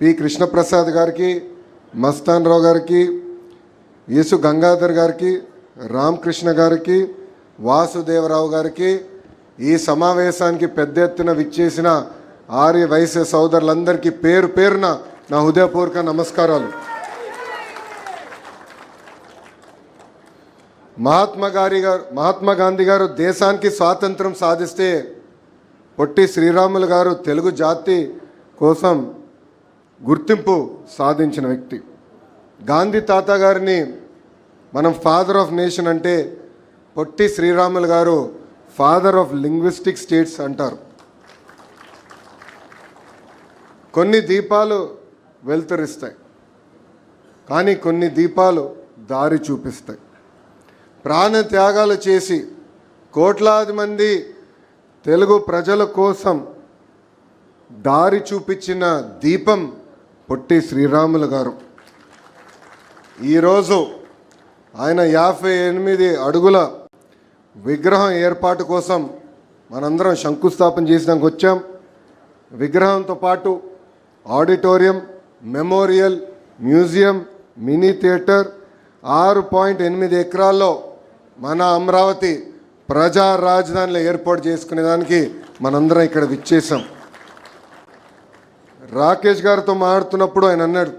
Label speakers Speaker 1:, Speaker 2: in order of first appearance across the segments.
Speaker 1: P. Krishnaprasad గారికి మస్తాన్ రావు గారికి యేసు గంగాధర్ గారికి రామకృష్ణ గారికి వాసుదేవరావు గారికి ఈ సమావేశానికి పెద్ద ఎత్తున విచ్చేసిన ఆర్య వైశ్య సోదరులందరికీ పేరు పేరున నా హృదయపూర్వక నమస్కారాలు. మహాత్మా గారి గారు మహాత్మా గాంధీ గారు దేశానికి స్వాతంత్రం సాధిస్తే పొట్టి శ్రీరాములు గారు తెలుగు జాతి కోసం గుర్తింపు సాధించిన వ్యక్తి. గాంధీ తాత గారిని మనం ఫాదర్ ఆఫ్ నేషన్ అంటే పొట్టి శ్రీరాములు గారు ఫాదర్ ఆఫ్ లింగ్విస్టిక్ స్టేట్స్ అంటారు. కొన్ని దీపాలు వెలుతురిస్తాయి. కానీ కొన్ని దీపాలు దారి చూపిస్తాయి. ప్రాణ త్యాగాలు చేసి కోట్లాది మంది తెలుగు ప్రజల కోసం దారి చూపించిన దీపం పొట్టి శ్రీరాములు గారు. ఈరోజు ఆయన యాభై ఎనిమిది అడుగుల విగ్రహం ఏర్పాటు కోసం మనందరం శంకుస్థాపన చేసినాక వచ్చాం. విగ్రహంతో పాటు auditorium memorial museum mini theatre ఆరు పాయింట్ ఎనిమిది ఎకరాల్లో మన అమరావతి ప్రజా రాజధానిలో ఏర్పాటు చేసుకునే దానికి మనందరం ఇక్కడ విచ్చేసాం రాకేష్ గారితో మాట్లాడుతున్నప్పుడు ఆయన అన్నాడు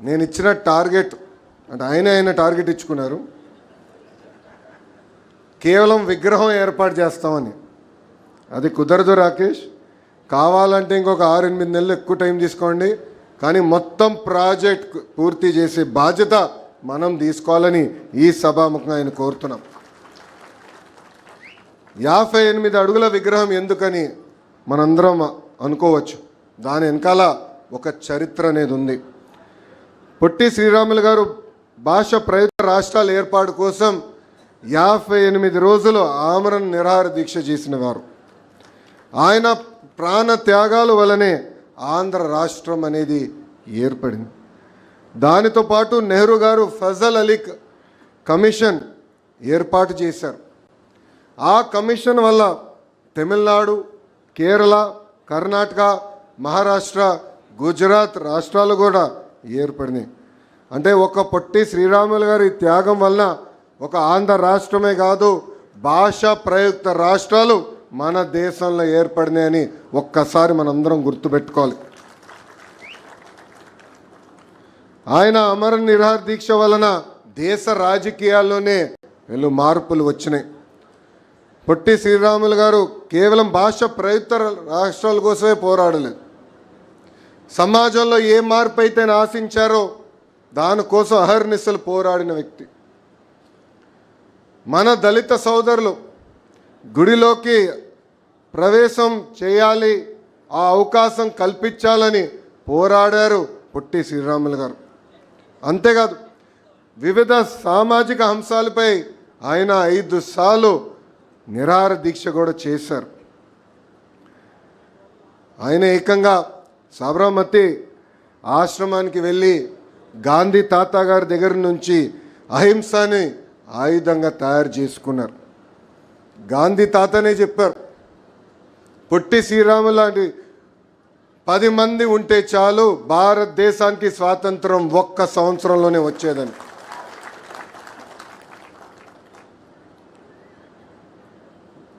Speaker 1: నేను ఇచ్చిన టార్గెట్ అంటే ఆయన ఆయన టార్గెట్ ఇచ్చుకున్నారు కేవలం విగ్రహం ఏర్పాటు చేస్తామని. అది కుదరదు రాకేష్ కావాలంటే ఇంకొక ఆరు ఎనిమిది నెలలు ఎక్కువ టైం తీసుకోండి కానీ మొత్తం ప్రాజెక్ట్ పూర్తి చేసే బాధ్యత మనం తీసుకోవాలని ఈ సభాముఖంగా ఆయన కోరుతున్నాం. యాభై ఎనిమిది అడుగుల విగ్రహం ఎందుకని మనందరం అనుకోవచ్చు. దాని వెనకాల ఒక చరిత్ర అనేది ఉంది. పొట్టి శ్రీరాములు గారు భాష ప్రయుక్త రాష్ట్రాల ఏర్పాటు కోసం యాభై ఎనిమిది రోజులు ఆమరణ నిరాహార దీక్ష చేసిన వారు. ఆయన ప్రాణ త్యాగాల వలనే ఆంధ్ర రాష్ట్రం అనేది ఏర్పడింది. దానితో పాటు నెహ్రూ గారు ఫజల్ అలీ కమిషన్ ఏర్పాటు చేశారు. ఆ కమిషన్ వల్ల తమిళనాడు కేరళ కర్ణాటక మహారాష్ట్ర గుజరాత్ రాష్ట్రాలు కూడా ఏర్పడినాయి. అంటే ఒక పొట్టి శ్రీరాములు గారి త్యాగం వలన ఒక ఆంధ్ర రాష్ట్రమే కాదు భాష ప్రయుక్త రాష్ట్రాలు మన దేశంలో ఏర్పడినాయని ఒక్కసారి మనందరం గుర్తుపెట్టుకోవాలి. ఆయన అమర నిరహార దీక్ష వలన దేశ రాజకీయాల్లోనే వెళ్ళు మార్పులు వచ్చినాయి. పొట్టి శ్రీరాములు గారు కేవలం భాష ప్రయుక్త రాష్ట్రాల కోసమే పోరాడలేదు. సమాజంలో ఏ మార్పు అయితే ఆశించారో దానికోసం అహర్నిశలు పోరాడిన వ్యక్తి. మన దళిత సోదరులు గుడిలోకి ప్రవేశం చేయాలి ఆ అవకాశం కల్పించాలని పోరాడారు పొట్టి శ్రీరాములు గారు. అంతేకాదు వివిధ సామాజిక అంశాలపై ఆయన ఐదు సార్లు నిరాహార దీక్ష కూడా చేశారు. ఆయన ఏకంగా సాబరామతి ఆశ్రమానికి వెళ్ళి గాంధీ తాత గారి దగ్గర నుంచి అహింసని ఆయుధంగా తయారు చేసుకున్నారు. గాంధీ తాతనే చెప్పారు పొట్టి శ్రీరాము లాంటి పది మంది ఉంటే చాలు భారతదేశానికి స్వాతంత్రం ఒక్క సంవత్సరంలోనే వచ్చేదని.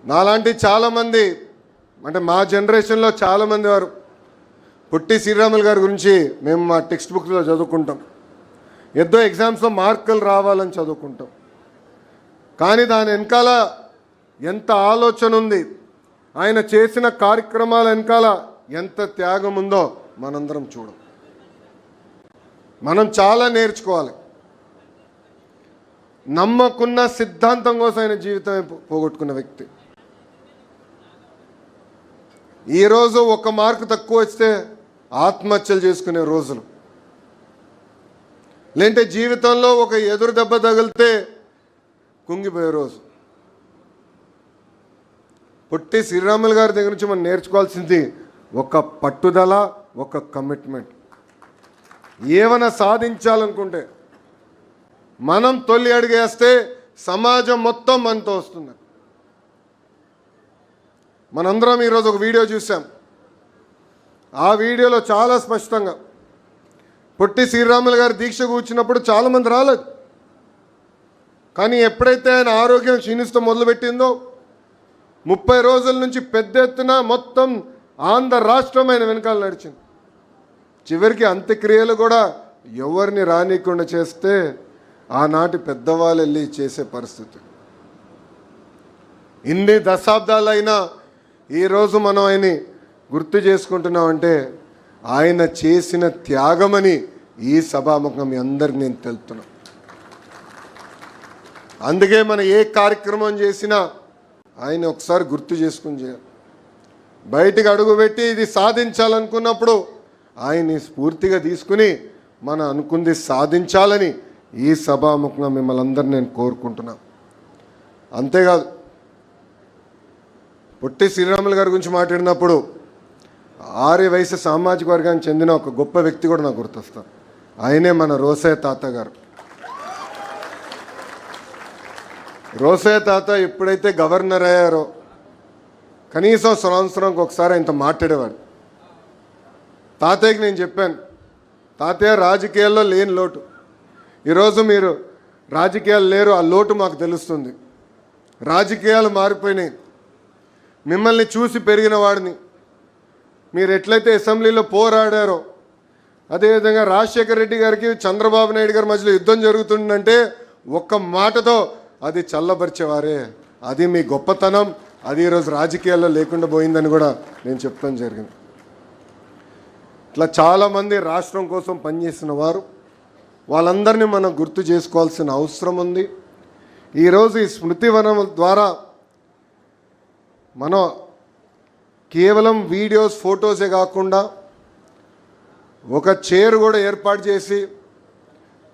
Speaker 1: నాలాంటి చాలామంది అంటే మా జనరేషన్లో చాలామంది వారు పొట్టి శ్రీరాములు గారి గురించి మేము మా టెక్స్ట్ బుక్స్లో చదువుకుంటాం. ఎద్దో ఎగ్జామ్స్లో మార్కులు రావాలని చదువుకుంటాం. కానీ దాని వెనకాల ఎంత ఆలోచన ఉంది ఆయన చేసిన కార్యక్రమాల వెనకాల ఎంత త్యాగం ఉందో మనందరం చూడం. మనం చాలా నేర్చుకోవాలి. నమ్మకున్న సిద్ధాంతం కోసం ఆయన జీవితమే పోగొట్టుకున్న వ్యక్తి. ఈరోజు ఒక మార్కు తక్కువ వస్తే ఆత్మహత్యలు చేసుకునే రోజులు. లేంటే జీవితంలో ఒక ఎదురు దెబ్బ తగిలితే కుంగిపోయే రోజు. పొట్టి శ్రీరాములు గారి దగ్గర నుంచి మనం నేర్చుకోవాల్సింది ఒక పట్టుదల ఒక కమిట్మెంట్ ఏమైనా సాధించాలనుకుంటే మనం తొలి అడిగేస్తే సమాజం మొత్తం మనతో వస్తుంది. మనందరం ఈరోజు ఒక వీడియో చూసాం ఆ వీడియోలో చాలా స్పష్టంగా పొట్టి శ్రీరాములు గారు దీక్ష కూర్చున్నప్పుడు చాలామంది రాలేదు. కానీ ఎప్పుడైతే ఆయన ఆరోగ్యం క్షీణిస్తూ మొదలుపెట్టిందో ముప్పై రోజుల నుంచి పెద్ద ఎత్తున మొత్తం ఆంధ్ర రాష్ట్రం ఆయన వెనకాల నడిచింది. చివరికి అంత్యక్రియలు కూడా ఎవరిని రానియకుండా చేస్తే ఆనాటి పెద్దవాళ్ళు వెళ్ళి చేసే పరిస్థితి ఇన్ని దశాబ్దాలైనా ఈరోజు మనం ఆయన్ని గుర్తు చేసుకుంటున్నామంటే ఆయన చేసిన త్యాగమని ఈ సభాముఖం మీ అందరికి నేను తెలుపుతున్నా. అందుకే మనం ఏ కార్యక్రమం చేసినా ఆయన ఒకసారి గుర్తు చేసుకుని చేయాలి. బయటికి అడుగుపెట్టి ఇది సాధించాలనుకున్నప్పుడు ఆయన్ని స్ఫూర్తిగా తీసుకుని మనం అనుకుంది సాధించాలని ఈ సభాముఖంగా మిమ్మల్ని అందరిని నేను కోరుకుంటున్నాను అంతేకాదు పొట్టి శ్రీరాములు గారి గురించి మాట్లాడినప్పుడు ఆర్య వయసు సామాజిక వర్గానికి చెందిన ఒక గొప్ప వ్యక్తి కూడా నాకు గుర్తొస్తారు ఆయనే మన రోసయ్య తాత గారు. రోసయ్య తాత ఎప్పుడైతే గవర్నర్ అయ్యారో కనీసం సంవత్సరంకి ఒకసారి ఆయనతో మాట్లాడేవాడు. తాతయ్యకి నేను చెప్పాను తాతయ్య రాజకీయాల్లో లేని లోటు. ఈరోజు మీరు రాజకీయాలు లేరు ఆ లోటు మాకు తెలుస్తుంది. రాజకీయాలు మారిపోయినాయి. మిమ్మల్ని చూసి పెరిగిన వాడిని. మీరు ఎట్లయితే అసెంబ్లీలో పోరాడారో అదేవిధంగా రాజశేఖర రెడ్డి గారికి చంద్రబాబు నాయుడు గారి మధ్యలో యుద్ధం జరుగుతుందంటే ఒక్క మాటతో అది చల్లబరిచేవారే. అది మీ గొప్పతనం. అది ఈరోజు రాజకీయాల్లో లేకుండా పోయిందని కూడా నేను చెప్తాను జరిగింది. ఇట్లా చాలామంది రాష్ట్రం కోసం పనిచేసిన వారు వాళ్ళందరినీ మనం గుర్తు చేసుకోవాల్సిన అవసరం ఉంది. ఈరోజు ఈ స్మృతివనం ద్వారా మనం కేవలం వీడియోస్ ఫొటోసే కాకుండా ఒక చైర్ కూడా ఏర్పాటు చేసి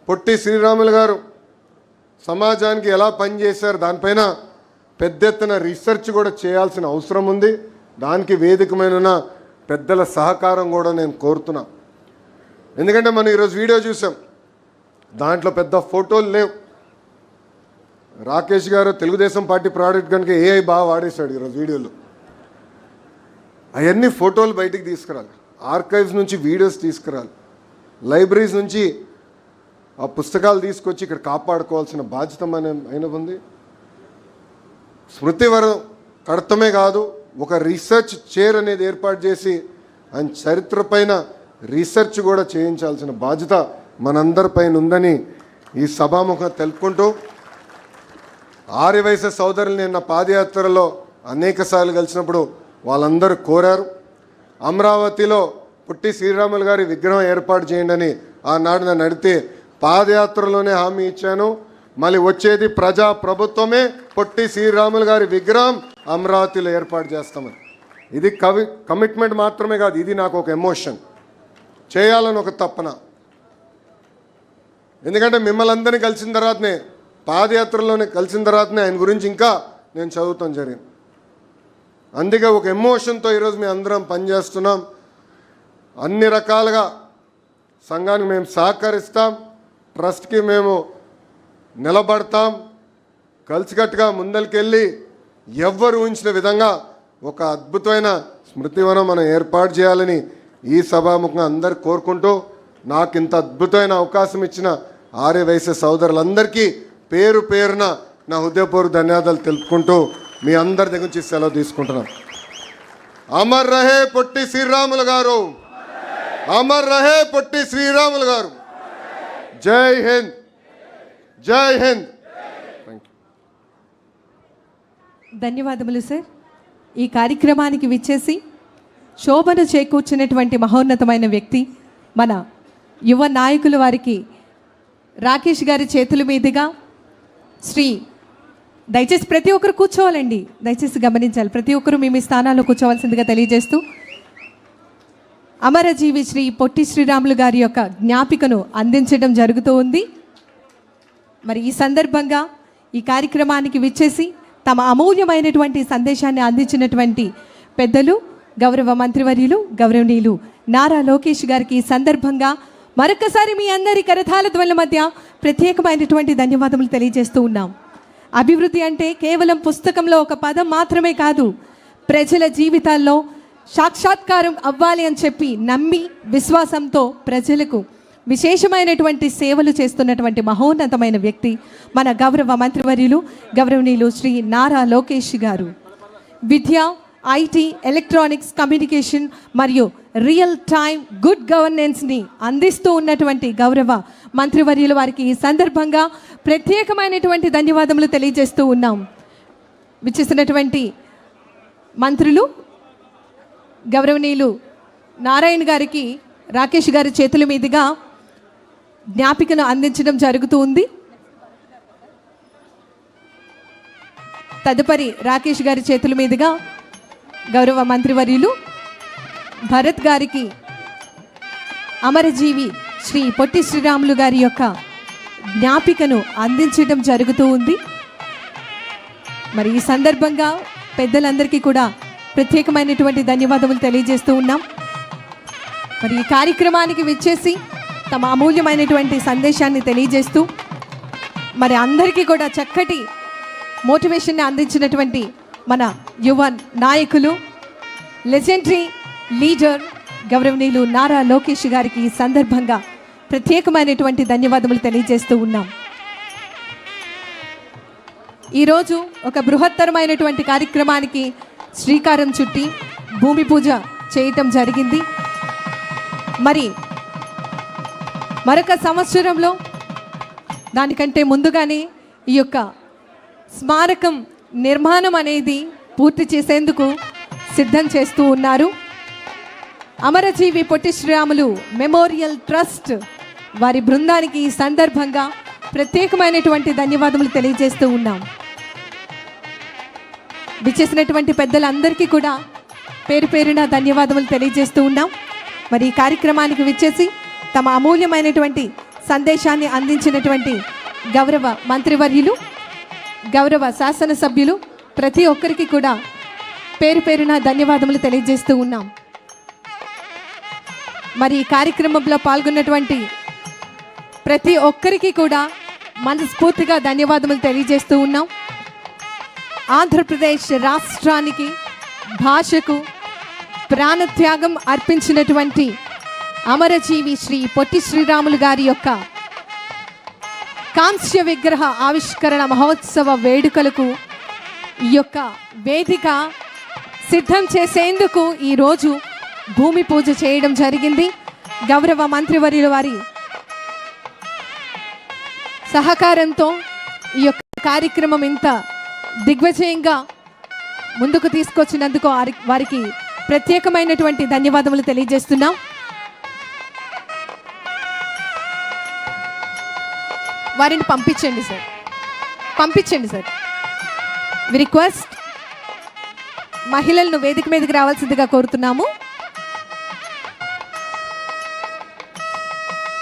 Speaker 1: పొట్టి శ్రీరాములు గారు సమాజానికి ఎలా పనిచేశారు దానిపైన పెద్ద ఎత్తున రీసెర్చ్ కూడా చేయాల్సిన అవసరం ఉంది. దానికి వేదికమైన పెద్దల సహకారం కూడా నేను కోరుతున్నా. ఎందుకంటే మనం ఈరోజు వీడియో చూసాం. దాంట్లో పెద్ద ఫోటోలు లేవు. రాకేష్ గారు తెలుగుదేశం పార్టీ ప్రోడక్ట్ కనుక ఏఐ బాగా వాడేశాడు ఈరోజు వీడియోలో. అవన్నీ ఫోటోలు బయటికి తీసుకురాలి. ఆర్కైవ్స్ నుంచి వీడియోస్ తీసుకురాలి. లైబ్రరీస్ నుంచి ఆ పుస్తకాలు తీసుకొచ్చి ఇక్కడ కాపాడుకోవాల్సిన బాధ్యత మన అయిన ఉంది. స్మృతివరం కడతమే కాదు ఒక రీసెర్చ్ చైర్ అనేది ఏర్పాటు చేసి ఆయన చరిత్ర పైన రీసెర్చ్ కూడా చేయించాల్సిన బాధ్యత మనందరిపైన ఉందని ఈ సభాముఖం తెలుపుకుంటూ ఆర్యవైశ్య సోదరులు నిన్న పాదయాత్రలో అనేక సార్లు కలిసినప్పుడు వాళ్ళందరూ కోరారు. అమరావతిలో పుట్టి శ్రీరాములు గారి విగ్రహం ఏర్పాటు చేయండి అని ఆనాడు నన్ను అడిగితే పాదయాత్రలోనే హామీ ఇచ్చాను. మళ్ళీ వచ్చేది ప్రజా ప్రభుత్వమే పొట్టి శ్రీరాములు గారి విగ్రహం అమరావతిలో ఏర్పాటు చేస్తామని. ఇది కవి కమిట్మెంట్ మాత్రమే కాదు ఇది నాకు ఒక ఎమోషన్. చేయాలని ఒక తప్పన ఎందుకంటే మిమ్మల్ని అందరినీ కలిసిన తర్వాతనే పాదయాత్రలోనే కలిసిన తర్వాతనే ఆయన గురించి ఇంకా నేను చదువుతాం జరిగింది. అందుకే ఒక ఎమోషన్తో ఈరోజు మేము అందరం పనిచేస్తున్నాం. అన్ని రకాలుగా సంఘానికి మేము సహకరిస్తాం. ట్రస్ట్కి మేము నిలబడతాం. కలిసికట్టుగా ముందరికెళ్ళి ఎవ్వరు ఉంచిన విధంగా ఒక అద్భుతమైన స్మృతివనం మనం ఏర్పాటు చేయాలని ఈ సభాముఖంగా అందరు కోరుకుంటూ నాకు ఇంత అద్భుతమైన అవకాశం ఇచ్చిన ఆర్య సోదరులందరికీ పేరు పేరున నా హృదయపూర్వక ధన్యవాదాలు తెలుపుకుంటూ మీ అందరి దగ్గర నుంచి సెలవు తీసుకుంటున్నాను. అమర్ రహే పొట్టి శ్రీరాములు గారు. అమర్ రహే పొట్టి శ్రీరాములు గారు. జై హింద్. జై హింద్.
Speaker 2: ధన్యవాదములు సార్ ఈ కార్యక్రమానికి విచ్చేసి శోభను చేకూర్చినటువంటి మహోన్నతమైన వ్యక్తి మన యువ నాయకుల వారికి రాకేష్ గారి చేతుల మీదుగా శ్రీ దయచేసి ప్రతి ఒక్కరు కూర్చోవాలండి. దయచేసి గమనించాలి. ప్రతి ఒక్కరు మీ మీ స్థానాల్లో కూర్చోవలసిందిగా తెలియజేస్తూ అమరజీవి శ్రీ పొట్టి శ్రీరాములు గారి యొక్క జ్ఞాపికను అందించడం జరుగుతూ ఉంది. మరి ఈ సందర్భంగా ఈ కార్యక్రమానికి విచ్చేసి తమ అమూల్యమైనటువంటి సందేశాన్ని అందించినటువంటి పెద్దలు గౌరవ మంత్రివర్యులు గౌరవనీయులు నారా లోకేష్ గారికి ఈ సందర్భంగా మరొకసారి మీ అందరి కరతాల ధ్వనుల మధ్య ప్రత్యేకమైనటువంటి ధన్యవాదములు తెలియజేస్తూ ఉన్నాం. అభివృద్ధి అంటే కేవలం పుస్తకంలో ఒక పదం మాత్రమే కాదు ప్రజల జీవితాల్లో సాక్షాత్కారం అవ్వాలి అని చెప్పి నమ్మి విశ్వాసంతో ప్రజలకు విశేషమైనటువంటి సేవలు చేస్తున్నటువంటి మహోన్నతమైన వ్యక్తి మన గౌరవ మంత్రివర్యులు గౌరవనీయులు శ్రీ నారా లోకేష్ గారు. విద్య ఐటీ ఎలక్ట్రానిక్స్ కమ్యూనికేషన్ మరియు రియల్ టైం గుడ్ గవర్నెన్స్ని అందిస్తూ ఉన్నటువంటి గౌరవ మంత్రివర్యుల వారికి ఈ సందర్భంగా ప్రత్యేకమైనటువంటి ధన్యవాదములు తెలియజేస్తూ ఉన్నాం. విచ్చేసినటువంటి మంత్రులు గౌరవనీయులు నారాయణ గారికి రాకేష్ గారి చేతుల మీదుగా జ్ఞాపికను అందించడం జరుగుతూ ఉంది. తదుపరి రాకేష్ గారి చేతుల మీదుగా గౌరవ మంత్రివర్యులు భరత్ గారికి అమరజీవి శ్రీ పొట్టి శ్రీరాములు గారి యొక్క జ్ఞాపికను అందించడం జరుగుతూ ఉంది. మరి ఈ సందర్భంగా పెద్దలందరికీ కూడా ప్రత్యేకమైనటువంటి ధన్యవాదములు తెలియజేస్తూ ఉన్నాం. మరి ఈ కార్యక్రమానికి విచ్చేసి తమ అమూల్యమైనటువంటి సందేశాన్ని తెలియజేస్తూ మరి అందరికీ కూడా చక్కటి మోటివేషన్ని అందించినటువంటి మన యువ నాయకులు లెజెండరీ లీడర్ గౌరవనీయులు నారా లోకేష్ గారికి ఈ సందర్భంగా ప్రత్యేకమైనటువంటి ధన్యవాదములు తెలియజేస్తూ ఉన్నాం. ఈరోజు ఒక బృహత్తరమైనటువంటి కార్యక్రమానికి శ్రీకారం చుట్టి భూమి పూజ చేయటం జరిగింది. మరి మరొక సంవత్సరంలో దానికంటే ముందుగానే ఈ యొక్క స్మారకం నిర్మాణం అనేది పూర్తి చేసేందుకు సిద్ధం చేస్తూ ఉన్నారు. అమరజీవి పొట్టి శ్రీరాములు మెమోరియల్ ట్రస్ట్ వారి బృందానికి ఈ సందర్భంగా ప్రత్యేకమైనటువంటి ధన్యవాదములు తెలియజేస్తూ ఉన్నాం. విచ్చేసినటువంటి పెద్దలందరికీ కూడా పేరు పేరున ధన్యవాదములు తెలియజేస్తూ ఉన్నాం. మరి ఈ కార్యక్రమానికి విచ్చేసి తమ అమూల్యమైనటువంటి సందేశాన్ని అందించినటువంటి గౌరవ మంత్రివర్యులు గౌరవ శాసనసభ్యులు ప్రతి ఒక్కరికి కూడా పేరు పేరున ధన్యవాదములు తెలియజేస్తూ ఉన్నాం. మరి ఈ కార్యక్రమంలో పాల్గొన్నటువంటి ప్రతి ఒక్కరికి కూడా మనస్ఫూర్తిగా ధన్యవాదములు తెలియజేస్తూ ఉన్నాం. ఆంధ్రప్రదేశ్ రాష్ట్రానికి భాషకు ప్రాణత్యాగం అర్పించినటువంటి అమరజీవి శ్రీ పొట్టి శ్రీరాములు గారి యొక్క కాంస్య విగ్రహ ఆవిష్కరణ మహోత్సవ వేడుకలకు ఈ యొక్క వేదిక సిద్ధం చేసేందుకు ఈరోజు భూమి పూజ చేయడం జరిగింది. గౌరవ మంత్రివర్యుల వారి సహకారంతో ఈ యొక్క కార్యక్రమం ఇంత దిగ్విజయంగా ముందుకు తీసుకొచ్చినందుకు వారి- వారికి ప్రత్యేకమైనటువంటి ధన్యవాదములు తెలియజేస్తున్నాం. వారిని పంపించండి సార్. పంపించండి సార్. వి రిక్వెస్ట్ మహిళలను వేదిక మీదకి రావాల్సిందిగా కోరుతున్నాము.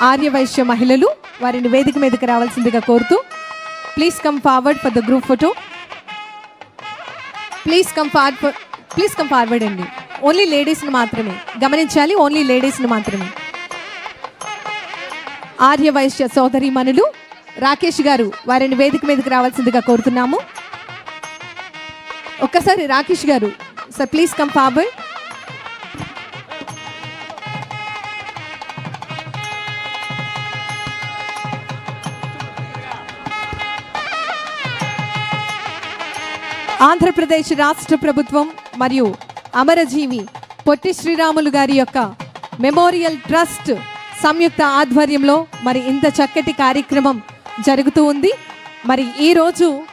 Speaker 2: ఆర్యవైశ్య మహిళలు వారిని వేదిక మీదకి రావాల్సిందిగా కోరుతూ please come forward for the group photo please come forward please come forward అండి. ఓన్లీ లేడీస్ని మాత్రమే. గమనించాలి ఓన్లీ లేడీస్ని మాత్రమే. ఆర్యవైశ్య సోదరీమణులు రాకేష్ గారు వారిని వేదిక మీదకి రావాల్సిందిగా కోరుతున్నాము. ఒక్కసారి రాకేష్ గారు sir please come forward Andhra Pradesh రాష్ట్ర ప్రభుత్వం మరియు అమరజీవి పొట్టి శ్రీరాములు గారి యొక్క మెమోరియల్ ట్రస్ట్ సంయుక్త ఆధ్వర్యంలో మరి ఇంత చక్కటి కార్యక్రమం జరుగుతూ ఉంది. మరి ఈరోజు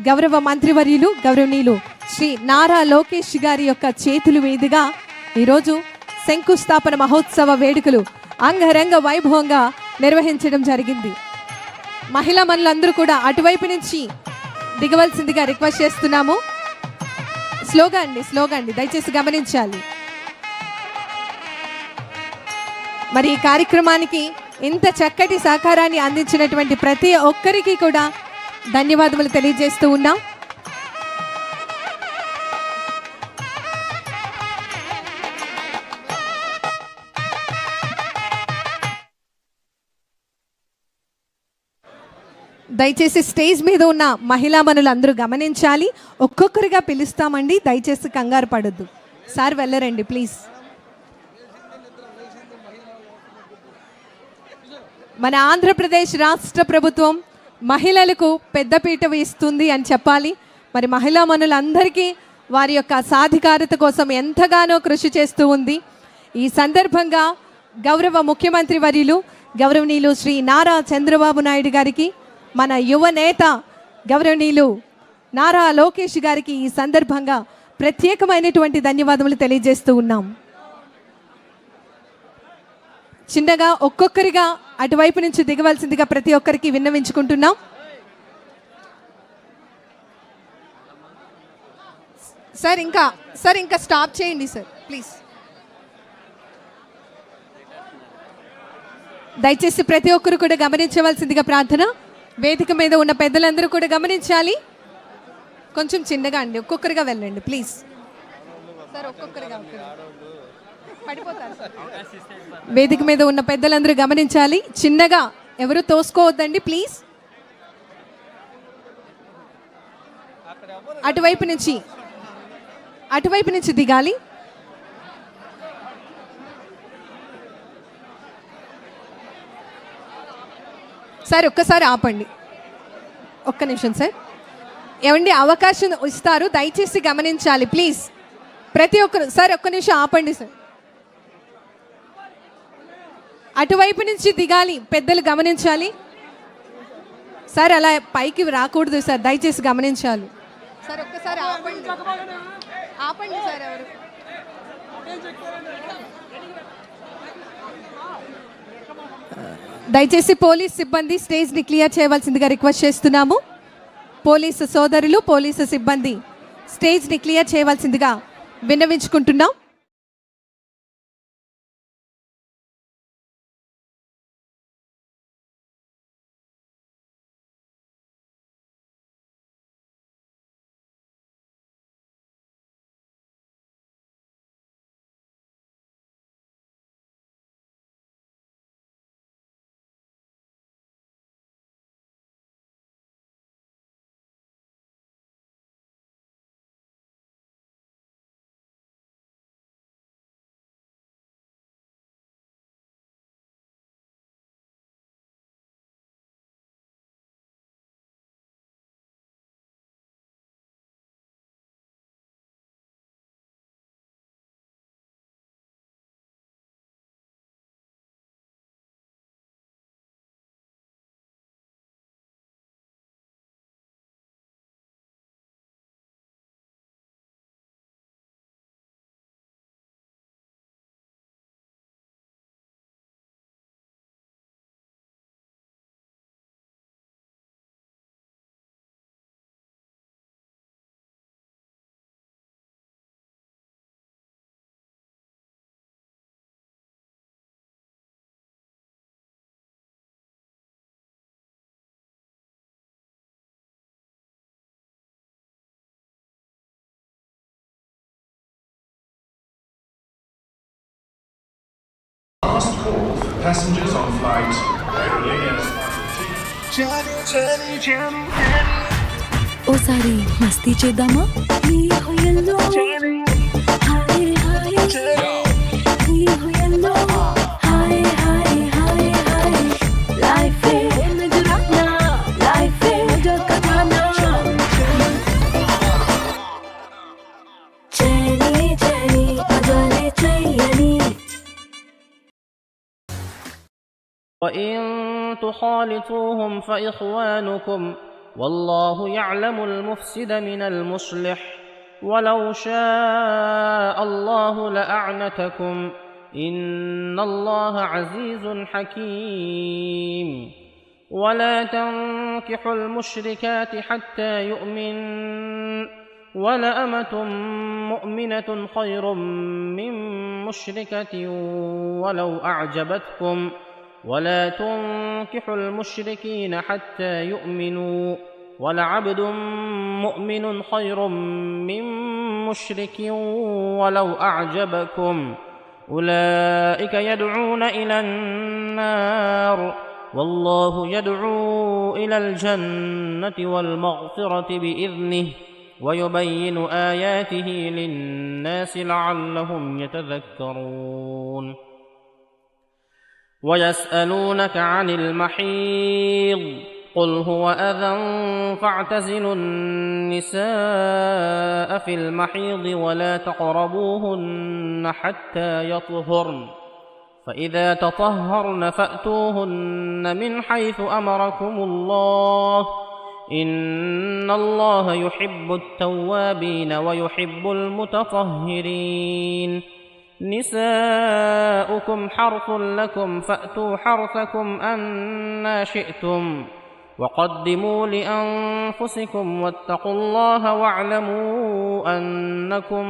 Speaker 2: గౌరవ మంత్రివర్యులు గౌరవనీయులు శ్రీ నారా లోకేష్ గారి యొక్క చేతుల మీదుగా ఈరోజు శంకుస్థాపన మహోత్సవ వేడుకలు అంగరంగ వైభవంగా నిర్వహించడం జరిగింది. మహిళా మనులందరూ కూడా అటువైపు నుంచి దిగవలసిందిగా రిక్వెస్ట్ చేస్తున్నాము. స్లోగా అండి స్లోగా అండి దయచేసి గమనించాలి. మరి ఈ కార్యక్రమానికి ఇంత చక్కటి సహకారాన్ని అందించినటువంటి ప్రతి ఒక్కరికి కూడా ధన్యవాదములు తెలియజేస్తూ ఉన్నాం. దయచేసి స్టేజ్ మీద ఉన్న మహిళా మనులు అందరూ గమనించాలి. ఒక్కొక్కరిగా పిలుస్తామండి దయచేసి కంగారు పడద్దు. సార్ వెళ్ళరండి ప్లీజ్. మన ఆంధ్రప్రదేశ్ రాష్ట్ర ప్రభుత్వం మహిళలకు పెద్దపీట వేస్తుంది అని చెప్పాలి. మరి మహిళా మనులందరికీ వారి యొక్క సాధికారత కోసం ఎంతగానో కృషి చేస్తూ ఉంది. ఈ సందర్భంగా గౌరవ ముఖ్యమంత్రి వర్యులు గౌరవనీయులు శ్రీ నారా చంద్రబాబు నాయుడు గారికి మన యువ నేత గౌరవనీయులు నారా లోకేష్ గారికి ఈ సందర్భంగా ప్రత్యేకమైనటువంటి ధన్యవాదములు తెలియజేస్తూ ఉన్నాం. చిన్నగా ఒక్కొక్కరిగా అటువైపు నుంచి దిగవలసిందిగా ప్రతి ఒక్కరికి విన్నవించుకుంటున్నాం. సార్ ఇంకా సార్ ఇంకా స్టాప్ చేయండి సార్ ప్లీజ్. దయచేసి ప్రతి ఒక్కరు కూడా గమనించవలసిందిగా ప్రార్థన. వేదిక మీద ఉన్న పెద్దలందరూ కూడా గమనించాలి. కొంచెం చిన్నగా అండి ఒక్కొక్కరిగా వెళ్ళండి ప్లీజ్. సార్ ఒక్కొక్కరిగా పడిపోతారు. వేదిక మీద ఉన్న పెద్దలందరూ గమనించాలి. చిన్నగా ఎవరు తోసుకోవద్దండి ప్లీజ్. అటువైపు నుంచి అటువైపు నుంచి దిగాలి. సార్ ఒక్కసారి ఆపండి. ఒక్క నిమిషం సార్. ఏమండి అవకాశం ఇస్తారు. దయచేసి గమనించాలి ప్లీజ్. ప్రతి ఒక్కరు సార్ ఒక్క నిమిషం ఆపండి సార్. అటువైపు నుంచి దిగాలి పెద్దలు గమనించాలి. సార్ అలా పైకి రాకూడదు సార్ దయచేసి గమనించాలి. సార్ ఒక్కసారి ఆపండి. ఆపండి సార్ ఎవరు? దయచేసి పోలీస్ సిబ్బంది స్టేజ్ని క్లియర్ చేయవలసిందిగా రిక్వెస్ట్ చేస్తున్నాము. పోలీసు సోదరులు పోలీసు సిబ్బంది స్టేజ్ని క్లియర్ చేయవలసిందిగా విన్నవించుకుంటున్నాం.
Speaker 3: Passengers on flight Aerolíneas
Speaker 4: ఓసారి మస్తీ చేద్దామా నీ హుయల్లో హాయ్ హాయ్
Speaker 5: وإن تخالطوهم فإخوانكم والله يعلم المفسد من المصلح ولو شاء الله لأعنتكم إن الله عزيز حكيم ولا تنكحوا المشركات حتى يؤمن ولأمة مؤمنة خير من مشركة ولو أعجبتكم ولا تنكحوا المشركين حتى يؤمنوا ولعبد مؤمن خير من مشرك ولو أعجبكم أولئك يدعون إلى النار والله يدعو إلى الجنة والمغفرة بإذنه ويبين آياته للناس لعلهم يتذكرون ويسألونك عن المحيض قل هو أذى فاعتزلوا النساء في المحيض ولا تقربوهن حتى يطهرن فإذا تطهرن فأتوهن من حيث أمركم الله إن الله يحب التوابين ويحب المتطهرين نساؤكم حرث لكم فأتوا حرثكم أنا شئتم وقدموا لأنفسكم واتقوا الله واعلموا أنكم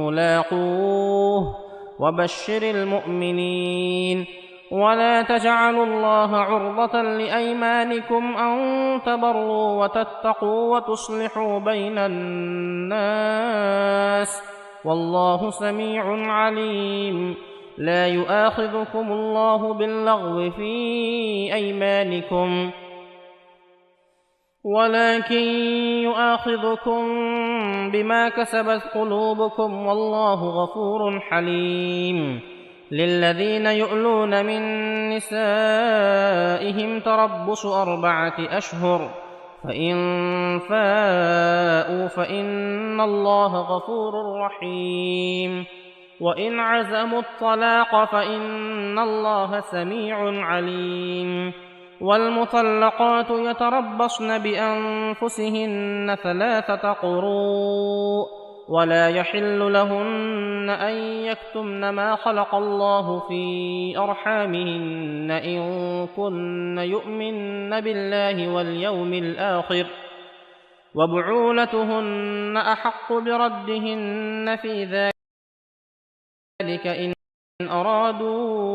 Speaker 5: ملاقوه وبشر المؤمنين ولا تجعلوا الله عرضة لأيمانكم أن تبروا وتتقوا وتصلحوا بين الناس والله سميع عليم. لا يؤاخذكم الله باللغو في أيمانكم. ولكن يؤاخذكم بما كسبت قلوبكم والله غفور حليم. للذين يؤلون من نسائهم تربص أربعة أشهر. فان فاءوا فان الله غفور رحيم وان عزموا الطلاق فان الله سميع عليم والمطلقات يتربصن بانفسهن ثلاثة قروء ولا يحل لهن أن يكتمن ما خلق الله في أرحامهن إن كن يؤمن بالله واليوم الآخر وبعولتهن أحق بردهن في ذلك إن أرادوا